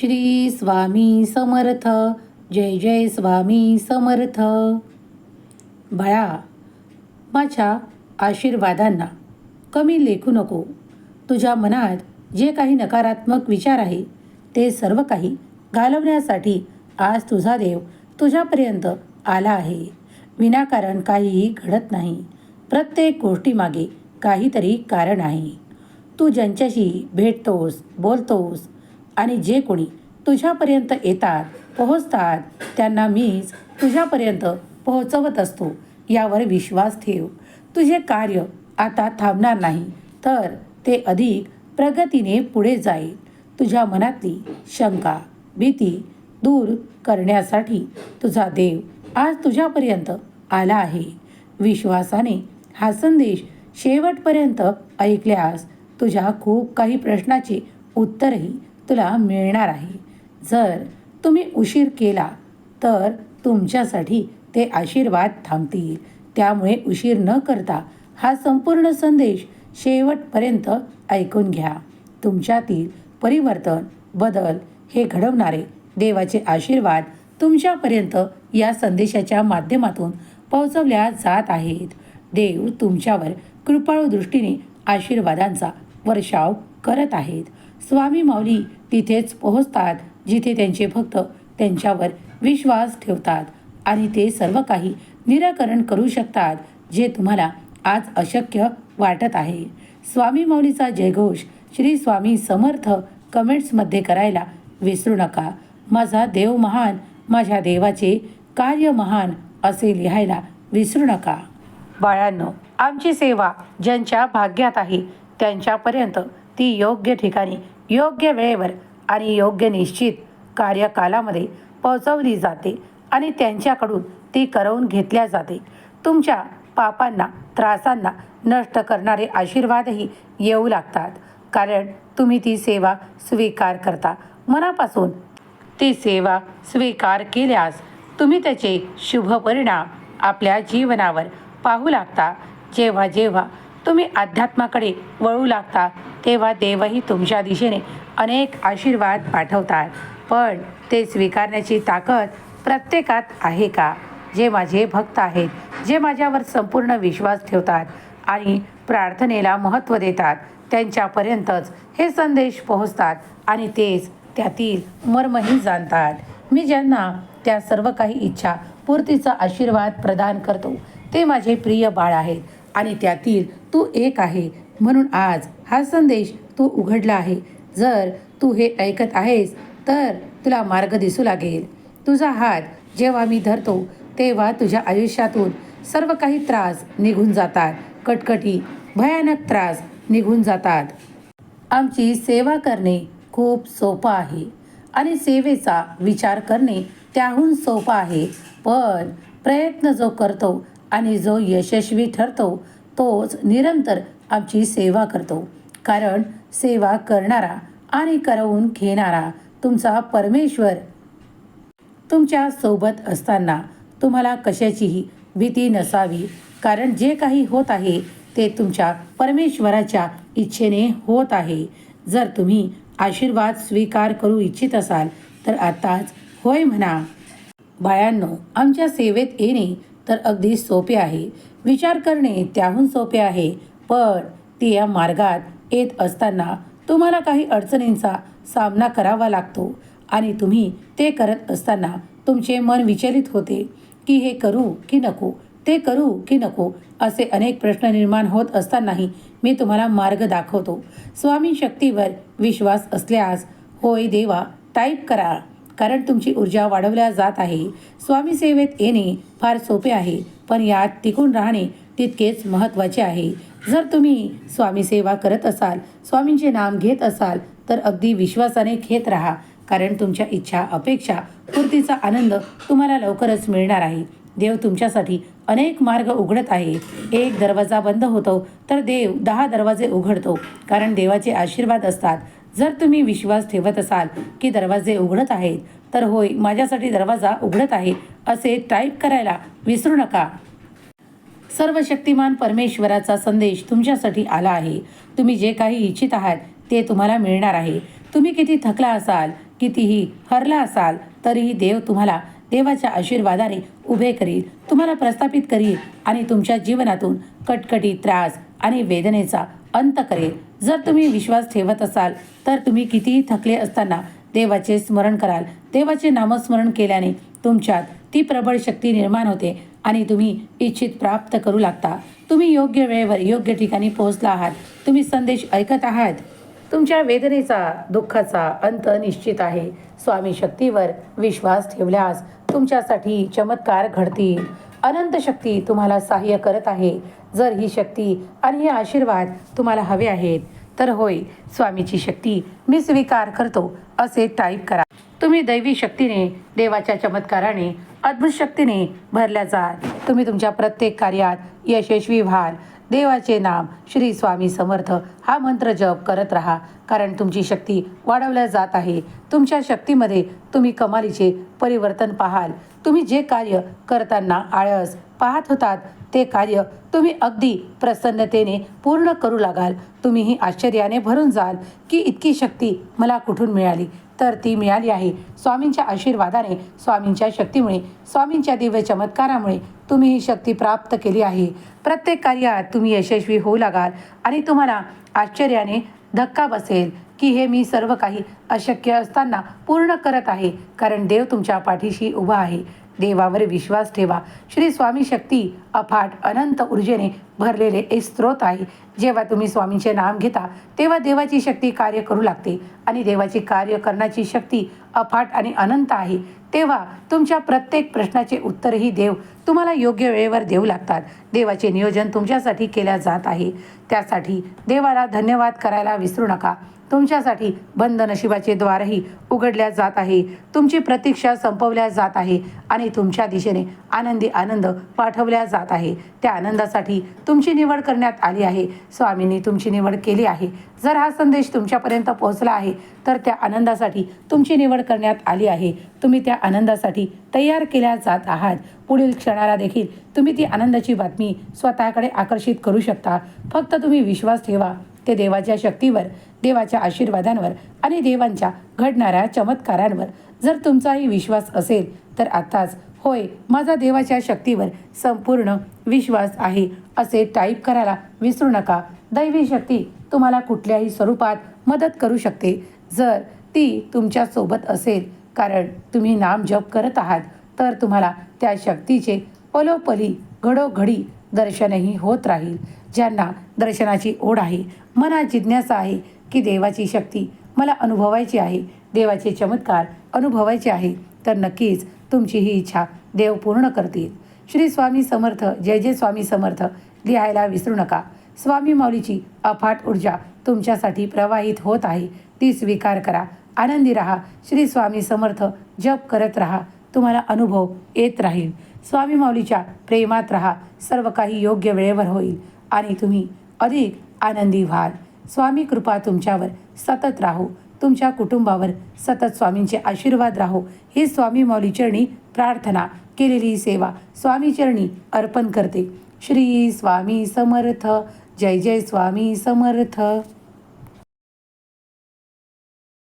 श्री स्वामी समर्थ. जय जय स्वामी समर्थ. बाळा माझ्या आशीर्वादांना कमी लेखू नको. तुझ्या मनात जे काही नकारात्मक विचार आहे ते सर्व काही घालवण्यासाठी आज तुझा देव तुझ्यापर्यंत आला आहे. विनाकारण काहीही घडत नाही. प्रत्येक गोष्टीमागे काहीतरी कारण आहे. तू ज्यांच्याशी भेटतोस बोलतोस आणि जे कोणी तुझ्यापर्यंत येतात पोहोचतात त्यांना मीच तुझ्यापर्यंत पोहोचवत असतो यावर विश्वास ठेव. तुझे कार्य आता थांबणार नाही तर ते अधिक प्रगतीने पुढे जाईल. तुझ्या मनातली शंका भीती दूर करण्यासाठी तुझा देव आज तुझ्यापर्यंत आला आहे. विश्वासाने हा संदेश शेवटपर्यंत ऐकल्यास तुझ्या खूप काही प्रश्नाचे उत्तरही तुला मिळणार आहे. जर तुम्ही उशीर केला तर तुमच्यासाठी ते आशीर्वाद थांबतील. त्यामुळे उशीर न करता हा संपूर्ण संदेश शेवटपर्यंत ऐकून घ्या. तुमच्यातील परिवर्तन बदल हे घडवणारे देवाचे आशीर्वाद तुमच्यापर्यंत या संदेशाच्या माध्यमातून पोहोचवल्या जात आहेत. देव तुमच्यावर कृपाळू दृष्टीने आशीर्वादांचा वर्षाव करत आहेत. स्वामी माऊली तिथेच पोहोचतात जिथे त्यांचे भक्त त्यांच्यावर विश्वास ठेवतात आणि ते सर्व काही निराकरण करू शकतात जे तुम्हाला आज अशक्य वाटत आहे. स्वामी मौलीचा जयघोष श्री स्वामी समर्थ कमेंट्समध्ये करायला विसरू नका. माझा देव महान माझ्या देवाचे कार्य महान असे लिहायला विसरू नका. बाळांनो आमची सेवा ज्यांच्या भाग्यात आहे त्यांच्यापर्यंत ती योग्य ठिकाणी योग्य वेळेवर आणि योग्य निश्चित कार्यकालामध्ये पोहोचवली जाते आणि त्यांच्याकडून ती करवून घेतल्या जाते. तुमच्या पापांना त्रासांना नष्ट करणारे आशीर्वादही येऊ लागतात. कारण तुम्ही ती सेवा स्वीकार करता. मनापासून ती सेवा स्वीकार केल्यास तुम्ही त्याचे शुभ परिणाम आपल्या जीवनावर पाहू लागता. जेव्हा जेव्हा तुम्ही अध्यात्माकडे वळू लागता तेव्हा देवही तुमच्या दिशेने अनेक आशीर्वाद पाठवतात. पण ते स्वीकारण्याची ताकद प्रत्येकात आहे का? जे माझे भक्त आहेत जे माझ्यावर संपूर्ण विश्वास ठेवतात आणि प्रार्थनेला महत्त्व देतात त्यांच्यापर्यंतच हे संदेश पोहोचतात आणि तेच त्यातील मर्मही जाणतात. मी ज्यांना त्या सर्व काही इच्छा पूर्तीचा आशीर्वाद प्रदान करतो ते माझे प्रिय बाळ आहेत. आणि त्यातील तू एक आहे. म्हणून आज हा संदेश तू उघडला आहे. जर तू हे ऐकत आहेस तर तुला मार्ग दिसू लागेल. तुझा हात जेव्हा मी धरतो तेव्हा तुझ्या आयुष्यातून सर्व काही त्रास निघून जातात. कटकटी भयानक त्रास निघून जातात. आमची सेवा करणे खूप सोपं आहे आणि सेवेचा विचार करणे त्याहून सोपं आहे. पण प्रयत्न जो करतो आणि जो यशस्वी ठरतो तोच निरंतर आमची सेवा करतो. कारण सेवा करणारा आणि करवून घेणारा तुमचा परमेश्वर. तुमच्यासोबत असताना तुम्हाला कशाचीही भीती नसावी. कारण जे काही होत आहे ते तुमच्या परमेश्वराच्या इच्छेने होत आहे. जर तुम्ही आशीर्वाद स्वीकार करू इच्छित असाल तर आताच होय म्हणा. बाळांनो आमच्या सेवेत येणे तर अगदी सोपे आहे. विचार करणे त्याहून सोपे आहे. पण ते या मार्गात येत असताना तुम्हाला काही अडचणींचा सामना करावा लागतो. आणि तुम्ही ते करत असताना तुमचे मन विचलित होते की हे करू की नको ते करू की नको असे अनेक प्रश्न निर्माण होत असतानाही मी तुम्हाला मार्ग दाखवतो. स्वामी शक्तीवर विश्वास असल्यास होय देवा टाईप करा. कारण तुमची ऊर्जा वाढवल्या जात आहे. स्वामी सेवेत येणे फार सोपे आहे पण यात टिकून राहणे तितकेच महत्त्वाचे आहे. जर तुम्ही स्वामी सेवा करत असाल स्वामींचे नाम घेत असाल तर अगदी विश्वासाने घेत राहा. कारण तुमच्या इच्छा अपेक्षा पूर्तीचा आनंद तुम्हाला लवकरच मिळणार आहे. देव तुमच्यासाठी अनेक मार्ग उघडत आहे. एक दरवाजा बंद होतो तर देव दहा दरवाजे उघडतो. कारण देवाचे आशीर्वाद असतात. जर तुम्ही विश्वास ठेवत असाल की दरवाजे उघडत आहेत तर होय माझ्यासाठी दरवाजा उघडत आहे असे टाईप करायला विसरू नका. सर्व शक्तिमान परमेश्वराचा संदेश तुमच्यासाठी आला आहे. तुम्ही जे काही इच्छित आहात ते तुम्हाला मिळणार आहे. तुम्ही किती थकला असाल कितीही हरला असाल तरीही देव तुम्हाला देवाच्या आशीर्वादाने उभे करील तुम्हाला प्रस्थापित करील आणि तुमच्या जीवनातून कटकटी त्रास आणि वेदनेचा अंत करेल. जर तुम्ही विश्वास ठेवत असाल तर तुम्ही कितीही थकले असताना देवाचे स्मरण कराल. देवाचे नामस्मरण केल्याने तुमच्यात ती प्रबळ शक्ती निर्माण होते आणि तुम्ही इच्छित प्राप्त करू लागता. तुम्ही योग्य वेळेवर योग्य ठिकाणी पोहोचला आहात. तुम्ही संदेश ऐकत आहात. तुमच्या वेदनेचा दुःखाचा अंत निश्चित आहे. स्वामी शक्तीवर विश्वास ठेवल्यास तुमच्यासाठी चमत्कार घडतील. अनंत शक्ती तुम्हाला सहाय्य करत आहे. जर ही शक्ती आणि हे आशीर्वाद तुम्हाला हवे आहेत तर होय स्वामीची शक्ती मी स्वीकार करतो असे टाईप करा. तुम्ही दैवी शक्तीने देवाच्या चमत्काराने अद्भुत शक्तीने भरल्या जाल तुम्ही तुमच्या प्रत्येक कार्यात यशस्वी व्हाल. देवाचे नाम श्री स्वामी समर्थ हा मंत्र जप करत राहा. कारण तुमची शक्ती वाढवल्या जात आहे. तुमच्या शक्तीमध्ये तुम्ही कमालीचे परिवर्तन पाहाल. तुम्ही जे कार्य करताना आळस पाहत होतात ते कार्य तुम्ही अगदी प्रसन्नतेने पूर्ण करू लागाल. तुम्हीही आश्चर्याने भरून जाल की इतकी शक्ती मला कुठून मिळाली? तर ती मिळाली आहे. स्वामींच्या आशीर्वादाने स्वामींच्या शक्तीमुळे स्वामींच्या दिव्य चमत्कारामुळे तुम्ही ही शक्ती प्राप्त केली आहे. प्रत्येक कार्यात तुम्ही यशस्वी होऊ लागाल आणि तुम्हाला आश्चर्याने धक्का बसेल की हे मी सर्व काही अशक्य असताना पूर्ण करत आहे कारण देव तुमच्या पाठीशी उभा आहे. देवावर विश्वास ठेवा. श्री स्वामी शक्ती अफाट अनंत ऊर्जेने भरलेले एक स्रोत आहे. जेव्हा तुम्ही स्वामींचे नाम घेता तेव्हा देवाची शक्ती कार्य करू लागते. आणि देवाची कार्य करण्याची शक्ती अफाट आणि अनंत आहे. तेव्हा तुमच्या प्रत्येक प्रश्नाचे उत्तरही देव तुम्हाला योग्य वेळेवर देऊ लागतात. देवाचे नियोजन तुमच्यासाठी केल्या जात आहे. त्यासाठी देवाला धन्यवाद करायला विसरू नका. तुमच्यासाठी बंद नशिबाचे द्वारही उघडल्या जात आहे. तुमची प्रतीक्षा संपवल्या जात आहे आणि तुमच्या दिशेने आनंदी आनंद पाठवल्या जात आहे. त्या आनंदासाठी तुमची निवड करण्यात आली आहे. स्वामींनी तुमची निवड केली आहे. जर हा संदेश तुमच्यापर्यंत पोहोचला आहे तर त्या आनंदासाठी तुमची निवड करण्यात आली आहे. तुम्ही त्या आनंदासाठी तयार केल्या जात आहात. पुढील क्षणाला देखील तुम्ही ती आनंदाची बातमी स्वतःकडे आकर्षित करू शकता. फक्त तुम्ही विश्वास ठेवा. ते देवाच्या शक्तीवर देवाच्या आशीर्वादांवर आणि देवांच्या घडणाऱ्या चमत्कारांवर. जर तुमचाही विश्वास असेल तर आताच होय माझा देवाच्या शक्तीवर संपूर्ण विश्वास आहे असे टाईप करायला विसरू नका. दैवी शक्ती तुम्हाला कुठल्याही स्वरूपात मदत करू शकते. जर ती तुमच्यासोबत असेल कारण तुम्ही नाम जप करत आहात तर तुम्हाला त्या शक्तीचे पलोपली घडोघडी दर्शनही होत राहील. ज्यांना दर्शनाची ओढ आहे मनात जिज्ञासा आहे की देवाची शक्ती मला अनुभवायची आहे देवाचे चमत्कार अनुभवायचे आहे तर नक्कीच तुमची ही इच्छा देव पूर्ण करतील. श्री स्वामी समर्थ जय जय स्वामी समर्थ लिहायला विसरू नका. स्वामी माऊलीची अफाट ऊर्जा तुमच्यासाठी प्रवाहित होत आहे ती स्वीकार करा. आनंदी राहा. श्री स्वामी समर्थ जप करत राहा. तुम्हाला अनुभव येत राहील. स्वामी माऊलीच्या प्रेमात राहा. सर्व काही योग्य वेळेवर होईल. आणि तुम्ही अधिक आनंदी व्हाल. स्वामी कृपा तुमच्यावर सतत राहो. तुमच्या कुटुंबावर सतत स्वामींचे आशीर्वाद राहो. ही स्वामी मौलीचरणी प्रार्थना केलेली सेवा स्वामीचरणी अर्पण करते. श्री स्वामी समर्थ. जय जय स्वामी समर्थ.